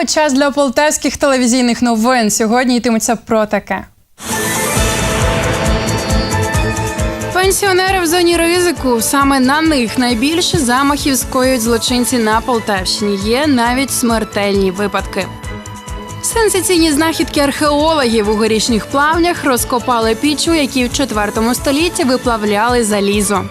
ефірі час для полтавських телевізійних новин. Сьогодні йтиметься про таке. Пенсіонери в зоні ризику. Саме на них найбільше замахів скоюють злочинці на Полтавщині. Є навіть смертельні випадки. Сенсаційні знахідки археологів у горішніх плавнях розкопали піч, у якій в 4 столітті виплавляли залізо.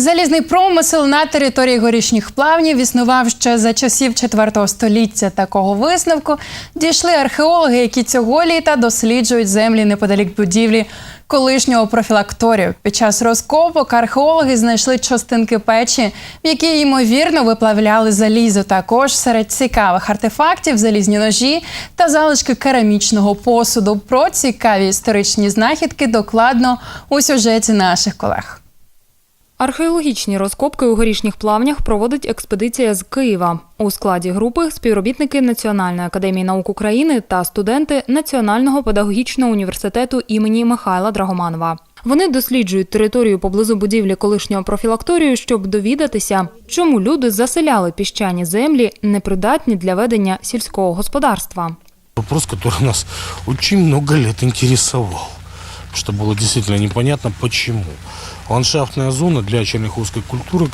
Залізний промисел на території горішніх плавнів існував ще за часів 4 століття. Такого висновку дійшли археологи, які цього літа досліджують землі неподалік будівлі колишнього профілакторію. Під час розкопок археологи знайшли частинки печі, в якій ймовірно виплавляли залізо. Також серед цікавих артефактів залізні ножі та залишки керамічного посуду. Про цікаві історичні знахідки докладно у сюжеті наших колег. Археологічні розкопки у горішніх плавнях проводить експедиція з Києва. У складі групи співробітники Національної академії наук України та студенти Національного педагогічного університету імені Михайла Драгоманова. Вони досліджують територію поблизу будівлі колишнього профілакторію, щоб довідатися, чому люди заселяли піщані землі, непридатні для ведення сільського господарства. Вопрос, который нас очень много лет интересовал. Что было действительно непонятно, почему. Ландшафтная зона для черняховской культуры,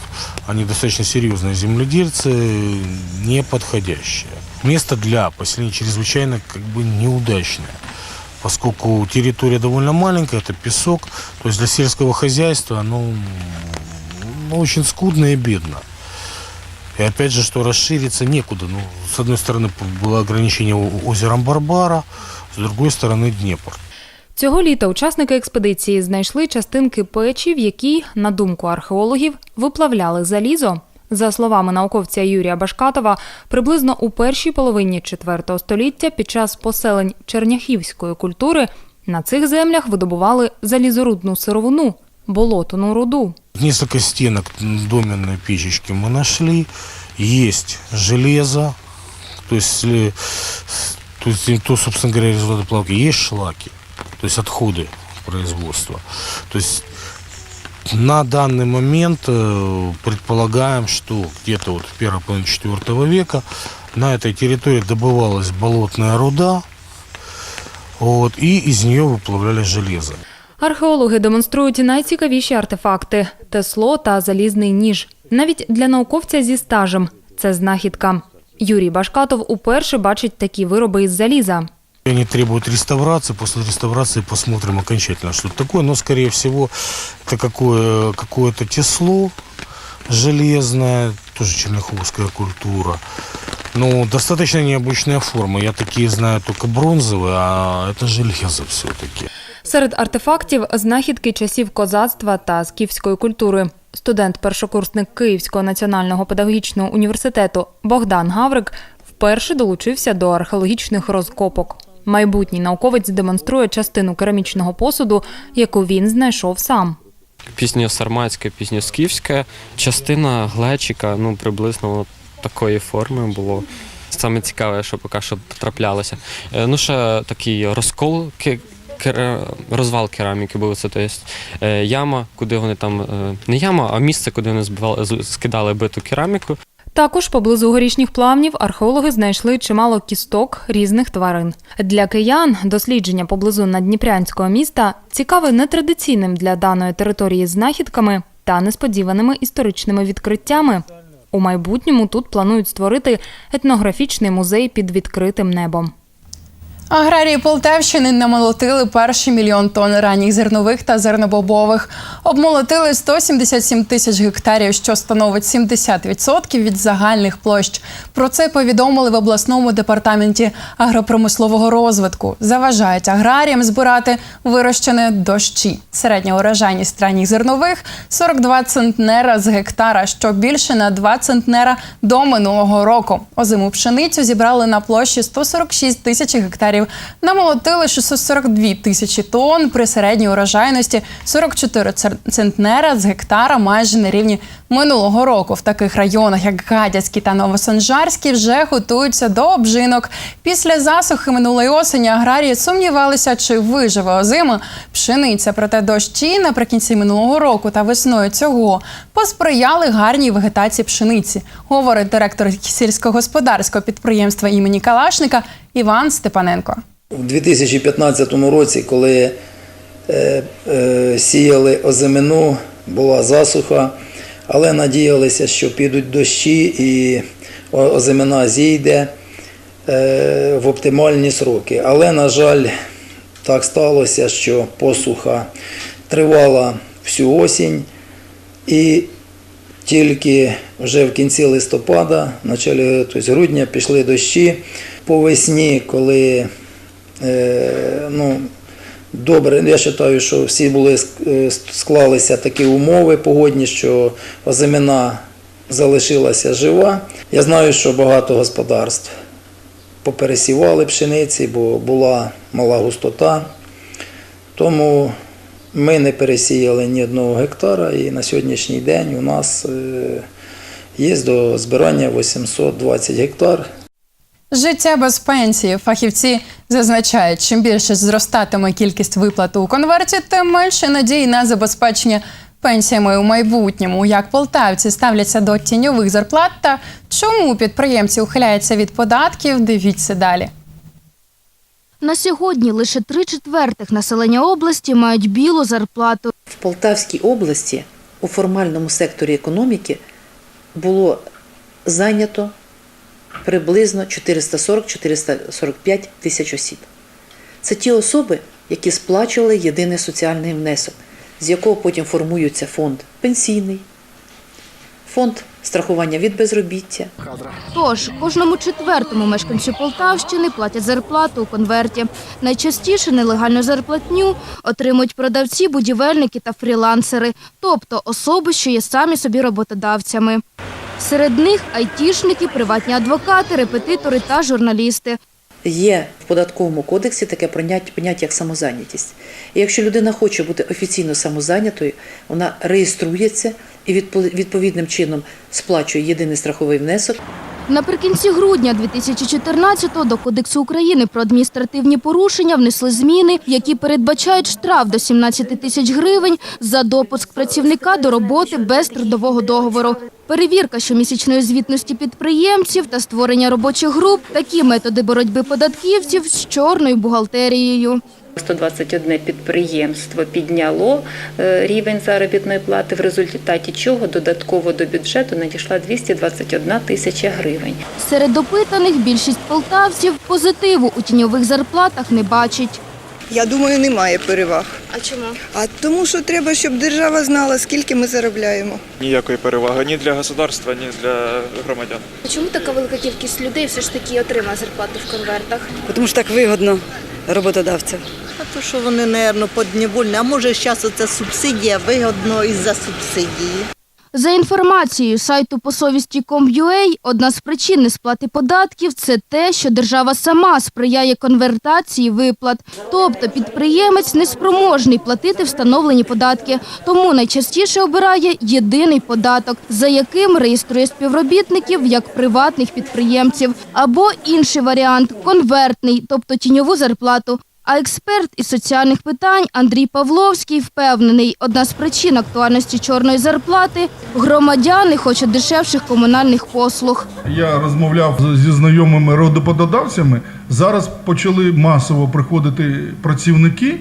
они достаточно серьезные земледельцы, не подходящая. Место для поселения чрезвычайно как бы неудачное. Поскольку территория довольно маленькая, это песок, то есть для сельского хозяйства ну, ну, очень скудно и бедно. И опять же, что расшириться некуда. Ну, с одной стороны, было ограничение озером Барбара, с другой стороны Днепр. Цього літа учасники експедиції знайшли частинки печі, в якій, на думку археологів, виплавляли залізо. За словами науковця Юрія Башкатова, приблизно у першій половині IV століття під час поселень черняхівської культури на цих землях видобували залізорудну сировину болотну руду. Несколько стенок доменной печечки мы нашли. Есть железо, то есть, э, то, есть, то собственно говоря, результаты плавки. Есть шлаки, то есть отходы производства. То есть на данный момент э, предполагаем, что где-то вот в первой половине IV века на этой территории добывалась болотная руда, вот, и из нее выплавляли железо. Археологи демонструють найцікавіші артефакти тесло та залізний ніж. Навіть для науковця зі стажем це знахідка. Юрій Башкатов уперше бачить такі вироби із заліза. Они требуют реставрации, после реставрации посмотрим окончательно, что это такое, но, скорее всего, это какое, какое-то тесло железное, тоже черняховская культура. Ну, достаточно необычная форма. Я такие знаю только бронзовые, а это железо все-таки. Серед артефактів знахідки часів козацтва та скіфської культури. Студент-першокурсник Київського національного педагогічного університету Богдан Гаврик вперше долучився до археологічних розкопок. Майбутній науковець демонструє частину керамічного посуду, яку він знайшов сам. пізньосарматська, пізньоскіфська, частина глечика, ну приблизно такої форми було. Саме цікаве, що поки що траплялося. Е, Ну, ще такий розкол розвал кераміки був. Це тобто, яма, куди вони там е, не яма, а місце, куди вони збивали, скидали биту кераміку. Також поблизу горішніх плавнів археологи знайшли чимало кісток різних тварин. Для киян дослідження поблизу наддніпрянського міста цікаве нетрадиційним для даної території знахідками та несподіваними історичними відкриттями. У майбутньому тут планують створити етнографічний музей під відкритим небом. Аграрії Полтавщини намолотили перший мільйон тонн ранніх зернових та зернобобових. Обмолотили 177 тисяч гектарів, що становить 70% від загальних площ. Про це повідомили в обласному департаменті агропромислового розвитку. Заважають аграріям збирати вирощене дощі. Середня урожайність ранніх зернових 42 центнера з гектара, що більше на 2 центнера до минулого року. Озиму пшеницю зібрали на площі 146 тисяч гектарів гектарів. Намолотили 642 тисячі тонн при середній урожайності 44 центнера з гектара майже на рівні минулого року. В таких районах, як Гадяцький та Новосанжарський, вже готуються до обжинок. Після засухи минулої осені аграрії сумнівалися, чи виживе озима пшениця. Проте дощі наприкінці минулого року та весною цього посприяли гарній вегетації пшениці, говорить директор сільськогосподарського підприємства імені Калашника Іван Степаненко. У 2015 році, коли е, е, сіяли озимину, була засуха, але надіялися, що підуть дощі і озимина зійде е, в оптимальні сроки. Але, на жаль, так сталося, що посуха тривала всю осінь і тільки вже в кінці листопада, в началі тобто грудня, пішли дощі. По весні, коли е, ну, добре, я вважаю, що всі були е, склалися такі умови погодні, що озимина залишилася жива. Я знаю, що багато господарств попересівали пшениці, бо була мала густота. Тому ми не пересіяли ні одного гектара, і на сьогоднішній день у нас е, є до збирання 820 гектар. Життя без пенсії. Фахівці зазначають, чим більше зростатиме кількість виплат у конверті, тим менше надії на забезпечення пенсіями у майбутньому. Як полтавці ставляться до тіньових зарплат та чому підприємці ухиляються від податків, дивіться далі. На сьогодні лише три четвертих населення області мають білу зарплату. В Полтавській області у формальному секторі економіки було зайнято приблизно 440-445 тисяч осіб. Це ті особи, які сплачували єдиний соціальний внесок, з якого потім формується фонд пенсійний, фонд страхування від безробіття, Тож кожному четвертому мешканцю Полтавщини платять зарплату у конверті. Найчастіше нелегальну зарплатню отримують продавці, будівельники та фрілансери, тобто особи, що є самі собі роботодавцями. Серед них айтішники, приватні адвокати, репетитори та журналісти. Є в податковому кодексі таке поняття, як самозайнятість. І якщо людина хоче бути офіційно самозайнятою, вона реєструється і відпо- відповідним чином сплачує єдиний страховий внесок. Наприкінці грудня 2014-го до Кодексу України про адміністративні порушення внесли зміни, які передбачають штраф до 17 тисяч гривень за допуск працівника до роботи без трудового договору. Перевірка щомісячної звітності підприємців та створення робочих груп – такі методи боротьби податківців з чорною бухгалтерією. 121 підприємство підняло е, рівень заробітної плати, в результаті чого додатково до бюджету надійшла 221 тисяча гривень. Серед опитаних більшість полтавців позитиву у тіньових зарплатах не бачить. Я думаю, немає переваг. А чому? А тому, що треба, щоб держава знала, скільки ми заробляємо. ніякої переваги ні для государства, ні для громадян. Чому така велика кількість людей все ж таки отримає зарплату в конвертах? Тому що так вигодно роботодавцям. А то, що вони, мабуть, подневольні. А може, зараз оця субсидія вигодно із-за субсидії. За інформацією сайту посовісті.com.ua, одна з причин несплати податків – це те, що держава сама сприяє конвертації виплат. Тобто підприємець неспроможний платити встановлені податки, тому найчастіше обирає єдиний податок, за яким реєструє співробітників як приватних підприємців. Або інший варіант – конвертний, тобто тіньову зарплату. А експерт із соціальних питань Андрій Павловський впевнений, одна з причин актуальності чорної зарплати – громадяни хочуть дешевших комунальних послуг. Я розмовляв зі знайомими родопододавцями. Зараз почали масово приходити працівники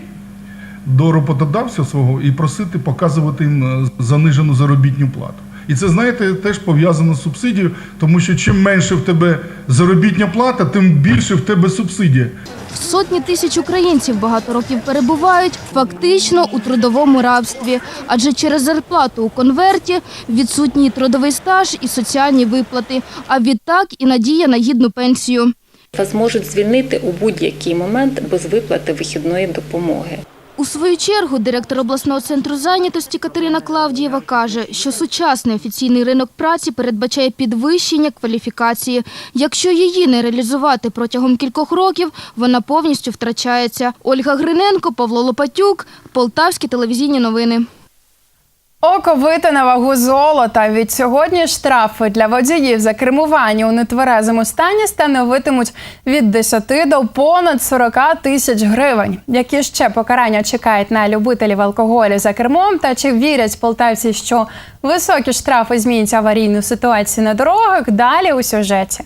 до роботодавця свого і просити показувати їм е, занижену заробітну плату. І це, знаєте, теж пов'язано з субсидією, тому що чим менше в тебе заробітня плата, тим більше в тебе субсидія. Сотні тисяч українців багато років перебувають фактично у трудовому рабстві, адже через зарплату у конверті відсутній трудовий стаж і соціальні виплати, а відтак і надія на гідну пенсію. Вас можуть звільнити у будь-який момент без виплати вихідної допомоги. У свою чергу директор обласного центру зайнятості Катерина Клавдієва каже, що сучасний офіційний ринок праці передбачає підвищення кваліфікації. Якщо її не реалізувати протягом кількох років, вона повністю втрачається. Ольга Гриненко, Павло Лопатюк, Полтавські телевізійні новини. Оковити на вагу золота. Від сьогодні штрафи для водіїв за кермування у нетверезому стані становитимуть від 10 до понад 40 тисяч гривень. Які ще покарання чекають на любителів алкоголю за кермом? Та чи вірять полтавці, що високі штрафи змінять аварійну ситуацію на дорогах? Далі у сюжеті.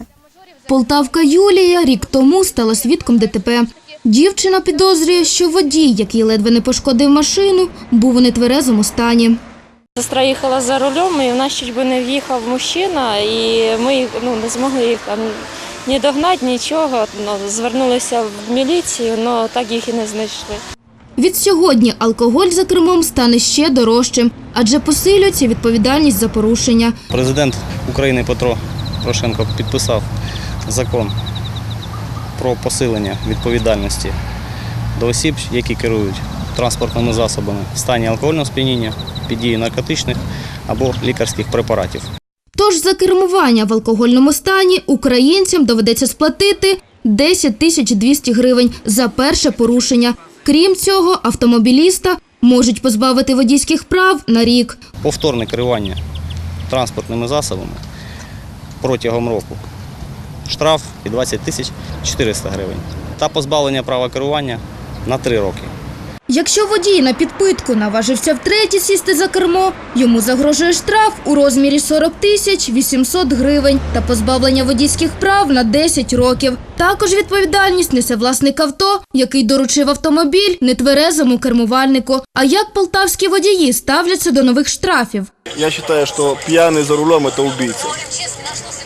Полтавка Юлія рік тому стала свідком ДТП. Дівчина підозрює, що водій, який ледве не пошкодив машину, був у нетверезому стані. Сестра їхала за рулем, і в нас чуть би не в'їхав мужчина, і ми ну, не змогли їх там ні догнати, нічого. Ну, звернулися в міліцію, але так їх і не знайшли. Від сьогодні алкоголь за кермом стане ще дорожчим, адже посилюється відповідальність за порушення. Президент України Петро Порошенко підписав закон про посилення відповідальності до осіб, які керують транспортними засобами в стані алкогольного сп'яніння, під дією наркотичних або лікарських препаратів. Тож за кермування в алкогольному стані українцям доведеться сплатити 10 тисяч 200 гривень за перше порушення. Крім цього, автомобіліста можуть позбавити водійських прав на рік. Повторне керування транспортними засобами протягом року штраф і 20 тисяч 400 гривень та позбавлення права керування на 3 роки. Якщо водій на підпитку наважився втретє сісти за кермо, йому загрожує штраф у розмірі 40 тисяч 800 гривень та позбавлення водійських прав на 10 років. Також відповідальність несе власник авто, який доручив автомобіль нетверезому кермувальнику. А як полтавські водії ставляться до нових штрафів? Я считаю, что пьяный за рулем это убийца.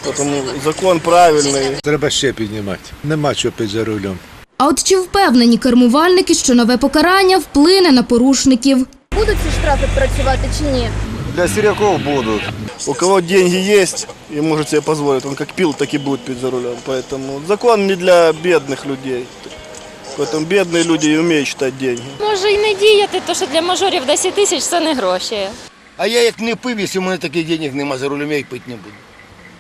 Потому закон правильный. Треба ще піднімати. Нема чого пити за рулем. А от чи впевнені кермувальники, що нове покарання вплине на порушників? Будуть ці штрафи працювати чи ні? Для серяков будут. У кого деньги есть и может себе позволить, он как пил, так и будет пить за рулем. Поэтому закон не для бедных людей. Поэтому бедные люди и умеют считать деньги. Може і не діяти, тому що для мажорів 10 тисяч це не гроші. А я як не пив, якщо в мене таких денег нема за рулем, я і пити не буду.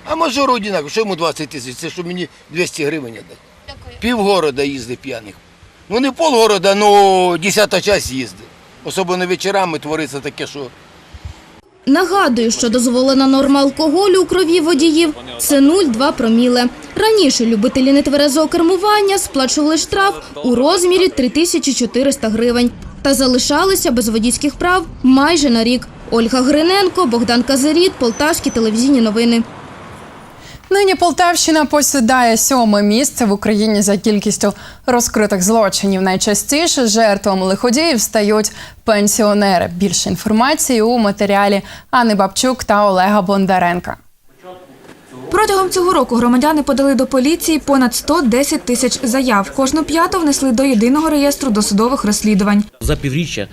А мажору одинаково, що йому 20 тисяч, це що мені 200 гривень дати. Півгорода їздить п'яних. Ну не полгорода, ну десята часть їздить. Особливо вечорами твориться таке, що Нагадую, що дозволена норма алкоголю у крові водіїв – це 0,2 проміле. Раніше любителі нетверезого кермування сплачували штраф у розмірі 3400 гривень та залишалися без водійських прав майже на рік. Ольга Гриненко, Богдан Казаріт, Полтавські телевізійні новини. Нині Полтавщина посідає сьоме місце в Україні за кількістю розкритих злочинів. Найчастіше жертвами лиходіїв стають пенсіонери. Більше інформації у матеріалі Анни Бабчук та Олега Бондаренка. Протягом цього року громадяни подали до поліції понад 110 тисяч заяв. Кожну п'яту внесли до єдиного реєстру досудових розслідувань. За півріччя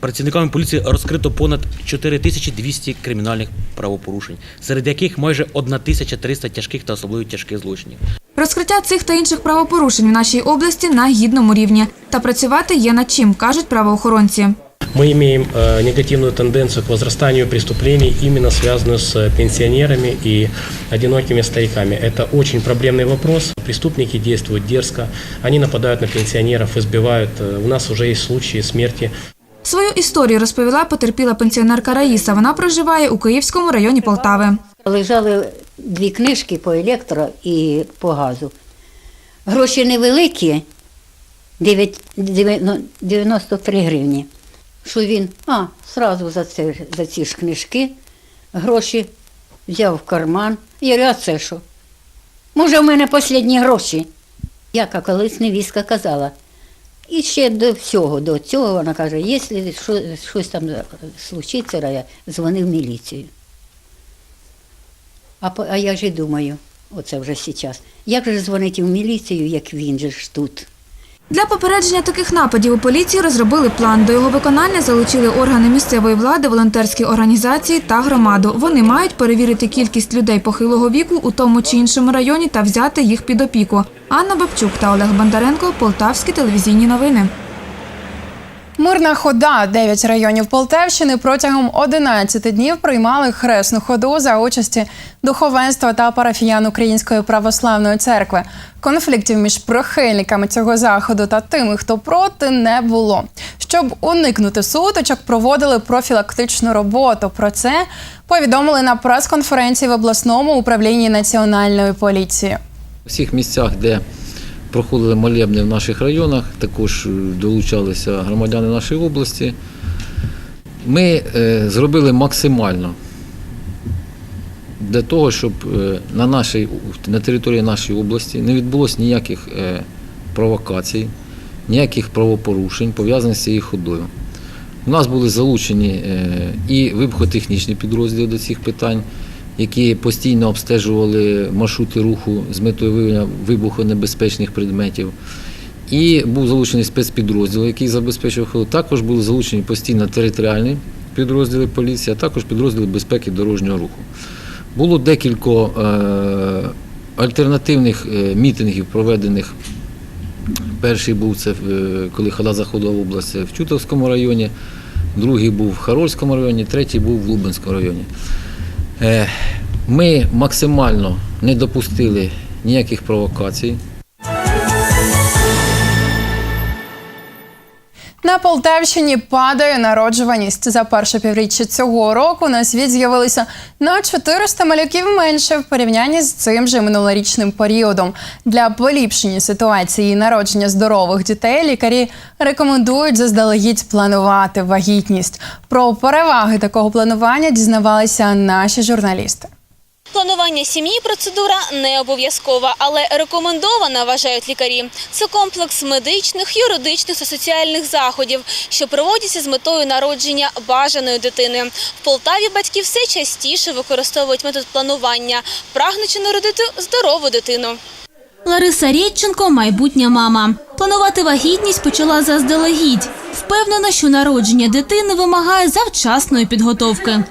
працівниками поліції розкрито понад 4200 кримінальних правопорушень, серед яких майже 1300 тяжких та особливо тяжких злочинів. Розкриття цих та інших правопорушень в нашій області на гідному рівні. Та працювати є над чим, кажуть правоохоронці. Мы имеем э, негативную тенденцию к возрастанию преступлений, именно связанную с э, пенсионерами и одинокими стариками. Это очень проблемный вопрос. Преступники действуют дерзко, они нападают на пенсионеров, избивают. Э, У нас уже есть случаи смерти Свою історію розповіла потерпіла пенсіонерка Раїса. Вона проживає у Київському районі Полтави. Лежали дві книжки по електро і по газу. Гроші невеликі, 93 гривні. Що він, а, сразу за, це, за ці ж книжки гроші взяв в карман. Я говорю, а це що? Може, в мене останні гроші? Яка колись невістка казала. І ще до всього, до цього вона каже, якщо щось там случиться, я дзвони в міліцію. А, а я ж і думаю, оце вже зараз, як же дзвонити в міліцію, як він же ж тут? Для попередження таких нападів у поліції розробили план. До його виконання залучили органи місцевої влади, волонтерські організації та громаду. Вони мають перевірити кількість людей похилого віку у тому чи іншому районі та взяти їх під опіку. Анна Бабчук та Олег Бондаренко, Полтавські телевізійні новини. Мирна хода 9 районів Полтавщини протягом 11 днів приймали хресну ходу за участі духовенства та парафіян Української православної церкви. Конфліктів між прихильниками цього заходу та тими, хто проти, не було. Щоб уникнути сутичок, проводили профілактичну роботу. Про це повідомили на прес-конференції в обласному управлінні національної поліції. У всіх місцях, де проходили молебни в наших районах, також е, долучалися громадяни нашої області. Ми е, зробили максимально для того, щоб е, на, нашій, на території нашої області не відбулося ніяких провокацій, ніяких правопорушень пов'язаних з цією ходою. У нас були залучені і вибухотехнічні підрозділи до цих питань, які постійно обстежували маршрути руху з метою виявлення вибухонебезпечних предметів. І був залучений спецпідрозділ, який забезпечив ходу. Також були залучені постійно територіальні підрозділи поліції, а також підрозділи безпеки дорожнього руху. Було декілька е, альтернативних е, мітингів, проведених. Перший був це, е, коли хода заходила в область в Чутовському районі, другий був в Харольському районі, третій був в Лубенському районі. Е, Ми максимально не допустили ніяких провокацій. На Полтавщині падає народжуваність. За перше півріччя цього року на світ з'явилося на 400 малюків менше в порівнянні з цим же минулорічним періодом. Для поліпшення ситуації народження здорових дітей лікарі рекомендують заздалегідь планувати вагітність. Про переваги такого планування дізнавалися наші журналісти. Планування сім'ї процедура не обов'язкова, але рекомендована, вважають лікарі. Це комплекс медичних, юридичних та соціальних заходів, що проводяться з метою народження бажаної дитини. В Полтаві батьки все частіше використовують метод планування, прагнучи народити здорову дитину. Лариса Рєдченко – майбутня мама. Планувати вагітність почала заздалегідь. Впевнена, що народження дитини вимагає завчасної підготовки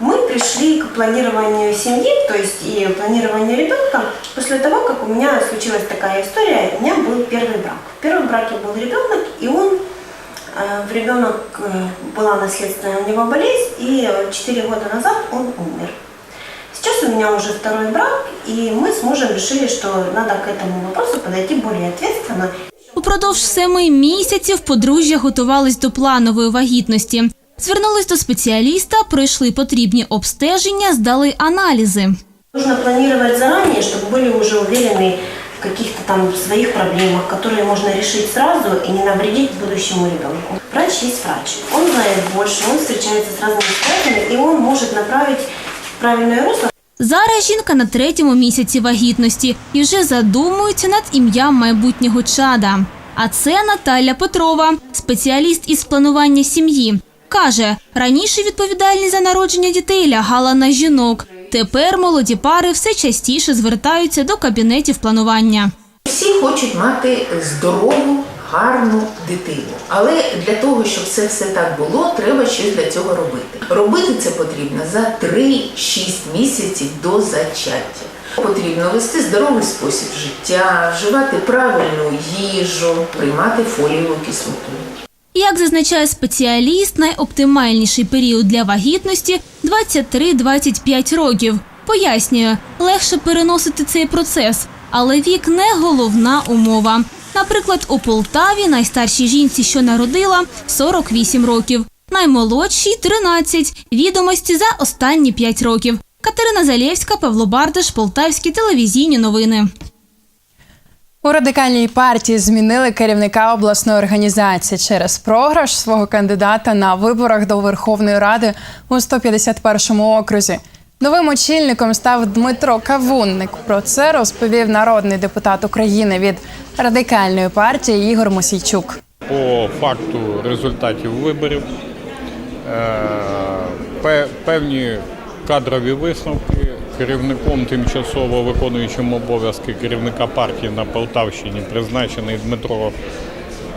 Мы пришли к планированию семьи, то есть и планированию ребенка после того, как у меня случилась такая история. У меня был первый брак. В первом браке был ребенок, и он э, в ребенок э, была наследственная у него болезнь, и 4 года назад он умер. Сейчас у меня уже второй брак, и мы с мужем решили, что надо к этому вопросу подойти более ответственно. Упродовж семи місяців подружжя готувались до планової вагітності. Звернулись до спеціаліста, пройшли потрібні обстеження, здали аналізи. Нужно планировать заранее, чтобы были уже уверены в каких-то там своих проблемах, которые можно решить сразу и не навредить будущему ребенку. Врач есть врач. Он знает больше, он встречается с разными ситуациями, и он может направить в правильное русло. Зараз жінка на третьому місяці вагітності і вже задумується над ім'ям майбутнього чада. А це Наталя Петрова, спеціаліст із планування сім'ї. Каже, раніше відповідальність за народження дітей лягала на жінок. Тепер молоді пари все частіше звертаються до кабінетів планування. Всі хочуть мати здорову, гарну дитину. Але для того, щоб це все так було, треба щось для цього робити. Робити це потрібно за 3-6 місяців до зачаття. Потрібно вести здоровий спосіб життя, вживати правильну їжу, приймати фолієву кислоту. Як зазначає спеціаліст, найоптимальніший період для вагітності 23-25 років. Пояснює, легше переносити цей процес, але вік не головна умова. Наприклад, у Полтаві найстаршій жінці, що народила, 48 років, наймолодшій 13, відомості за останні 5 років. Катерина Залєвська, Павло Бардаш, Полтавські телевізійні новини. У радикальній партії змінили керівника обласної організації через програш свого кандидата на виборах до Верховної Ради у 151-му окрузі. Новим очільником став Дмитро Кавунник. Про це розповів народний депутат України від радикальної партії Ігор Мосійчук. По факту результатів виборів е, певні кадрові висновки керівником тимчасово виконуючим обов'язки керівника партії на Полтавщині призначений Дмитро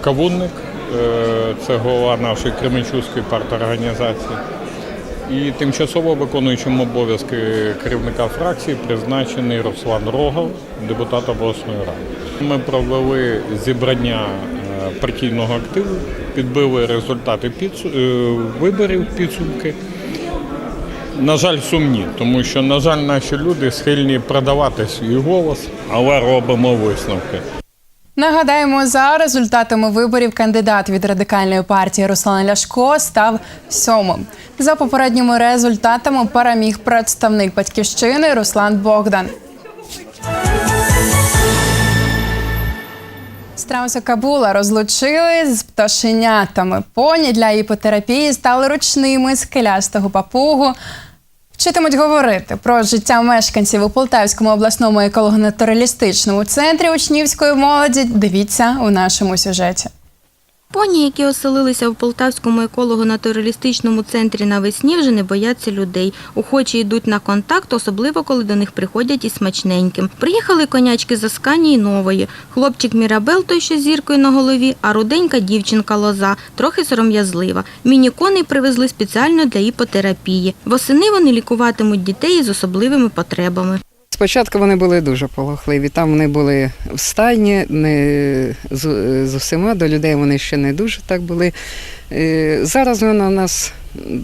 Кавунник, е, це голова нашої Кременчуцької парторганізації. І тимчасово виконуючим обов'язки керівника фракції призначений Руслан Рогал, депутат обласної ради. Ми провели зібрання е, партійного активу, підбили результати е, виборів підсумки. На жаль, сумні, тому що, на жаль, наші люди схильні продавати свій голос, але робимо висновки. Нагадаємо, за результатами виборів кандидат від радикальної партії Руслан Ляшко став сьомим. За попередніми результатами переміг представник батьківщини Руслан Богдан. Страуса Кабула розлучили з пташенятами. Поні для іпотерапії стали ручними з келястого папугу. Вчитимуть говорити про життя мешканців у Полтавському обласному еколого-натуралістичному центрі учнівської молоді. Дивіться у нашому сюжеті. Поні, які оселилися в Полтавському еколого-натуралістичному центрі навесні, вже не бояться людей. Охочі йдуть на контакт, особливо коли до них приходять із смачненьким. Приїхали конячки з Асканії нової. Хлопчик Мірабел, той що з зіркою на голові, а руденька дівчинка лоза, трохи сором'язлива. Міні-коней привезли спеціально для іпотерапії. Восени вони лікуватимуть дітей із особливими потребами. Спочатку вони були дуже полохливі. Там вони були в стайні, не з, з усіма до людей вони ще не дуже так були. Е, Зараз вони у нас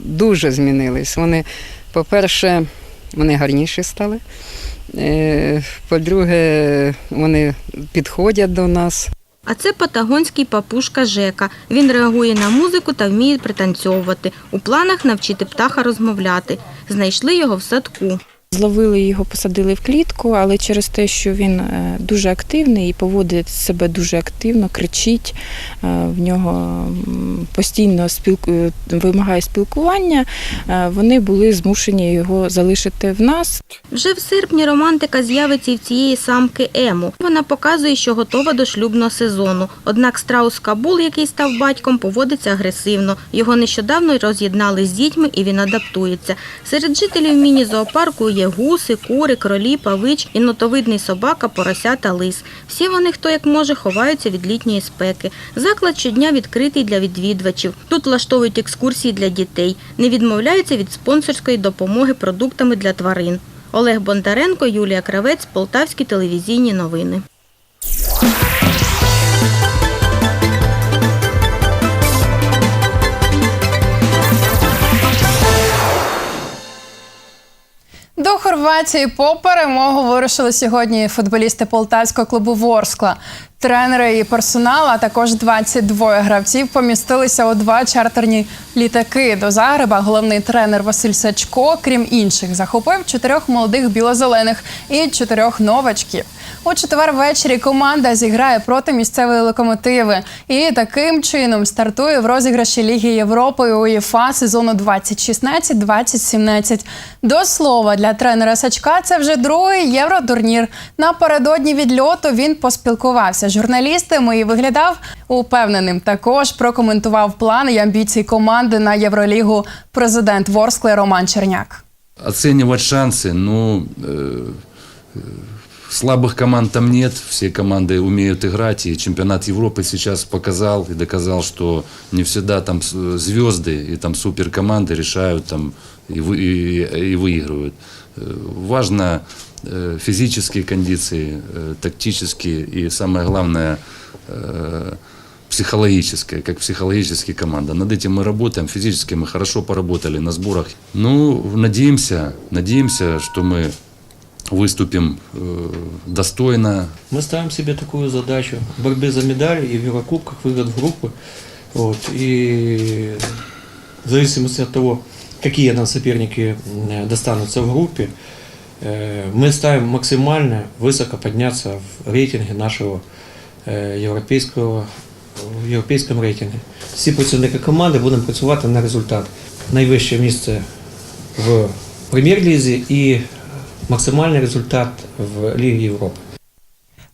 дуже змінились. Вони, по-перше, вони гарніші стали. Е, По-друге, вони підходять до нас. А це патагонський папушка Жека. Він реагує на музику та вміє пританцьовувати. У планах навчити птаха розмовляти. Знайшли його в садку. Зловили його, посадили в клітку, але через те, що він е, дуже активний і поводить себе дуже активно, кричить, е, в нього постійно спілку... вимагає спілкування, е, вони були змушені його залишити в нас. Вже в серпні романтика з'явиться і в цієї самки Ему. Вона показує, що готова до шлюбного сезону. Однак страус Кабул, який став батьком, поводиться агресивно. Його нещодавно роз'єднали з дітьми і він адаптується. Серед жителів міні-зоопарку є гуси, кури, кролі, павич і собака, порося та лис. Всі вони, хто як може, ховаються від літньої спеки. Заклад щодня відкритий для відвідувачів. Тут влаштовують екскурсії для дітей. Не відмовляються від спонсорської допомоги продуктами для тварин. Олег Бондаренко, Юлія Кравець, Полтавські телевізійні новини. Хорватії по перемогу вирушили сьогодні футболісти полтавського клубу Ворскла. Тренери і персонал, а також 22 гравців помістилися у два чартерні літаки. До Загреба головний тренер Василь Сачко, крім інших, захопив чотирьох молодих білозелених і чотирьох новачків. У четвер ввечері команда зіграє проти місцевої локомотиви і таким чином стартує в розіграші Ліги Європи УЄФА сезону 2016-2017. До слова, для тренера Сачка це вже другий євротурнір. Напередодні відльоту він поспілкувався журналістами і виглядав упевненим. Також прокоментував плани і амбіції команди на Євролігу президент Ворскли Роман Черняк. Оценивать шансы, ну, э, э, слабых команд там нет, все команды умеют играть, и чемпионат Европы сейчас показал и доказал, что не всегда там с- звезды и там суперкоманды решают там и, вы, и, и выигрывают. Э, Важно э, физические кондиции, э, тактические и самое главное э, психологическая, как психологически команда. Над этим мы работаем, физически мы хорошо поработали на сборах. Ну, надеемся, надеемся, что мы выступим э, достойно. Мы ставим себе такую задачу в борьбе за медали и в Еврокубках в группы. Вот, и в зависимости от того, какие нам соперники достанутся в группе, э, мы ставим максимально высоко подняться в рейтинге нашего э, европейского в європейському рейтингу. Всі працівники команди будемо працювати на результат. Найвище місце в прем'єр-лізі і максимальний результат в Лігі Європи.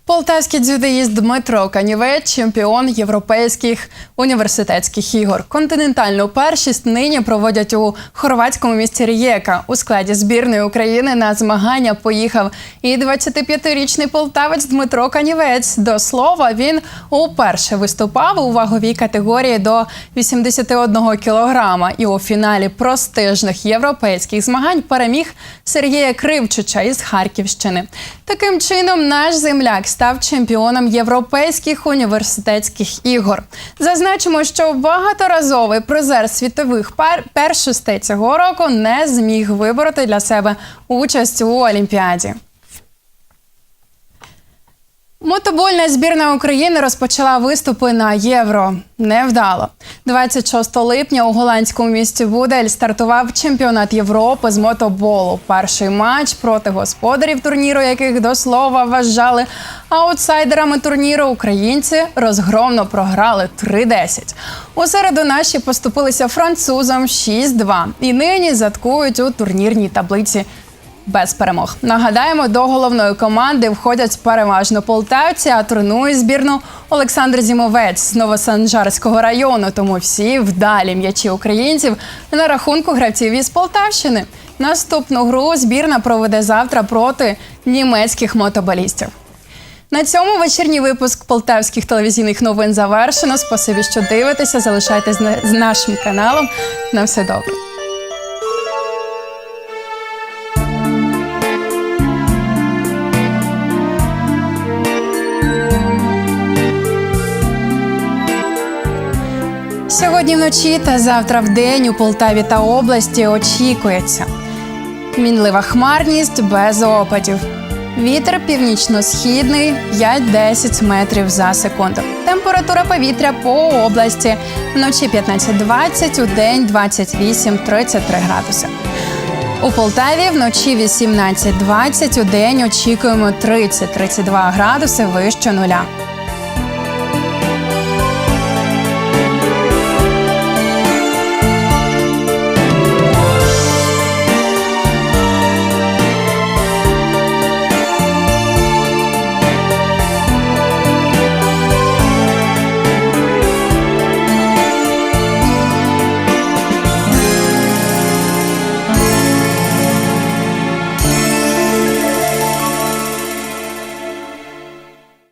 Полтавський дзюдоїст Дмитро Канівець, чемпіон європейських університетських ігор. Континентальну першість нині проводять у хорватському місті Рієка. У складі збірної України на змагання поїхав і 25-річний полтавець Дмитро Канівець. До слова, він уперше виступав у ваговій категорії до 81 кілограма. І у фіналі престижних європейських змагань переміг Сергія Кривчича із Харківщини. Таким чином, наш земляк став чемпіоном європейських університетських ігор. Зазначимо, що багаторазовий призер світових пар першостей цього року не зміг вибороти для себе участь у Олімпіаді. Мотобольна збірна України розпочала виступи на євро. Невдало. 26 липня у голландському місті Будель стартував чемпіонат Європи з мотоболу. Перший матч проти господарів турніру, яких до слова вважали аутсайдерами турніру, українці розгромно програли 3-10. У середу наші поступилися французам 6-2 і нині заткують у турнірній таблиці без перемог. Нагадаємо, до головної команди входять переважно полтавці, а тренує збірну Олександр Зімовець з Новосанжарського району. Тому всі вдалі м'ячі українців на рахунку гравців із Полтавщини. Наступну гру збірна проведе завтра проти німецьких мотоболістів. На цьому вечірній випуск полтавських телевізійних новин завершено. Спасибі, що дивитеся. Залишайтесь з нашим каналом. На все добре. Сьогодні вночі та завтра в день у Полтаві та області очікується мінлива хмарність без опадів. Вітер північно-східний 5-10 метрів за секунду. Температура повітря по області вночі 15-20, у день 28-33 градуси. У Полтаві вночі 18-20, у день очікуємо 30-32 градуси вище нуля.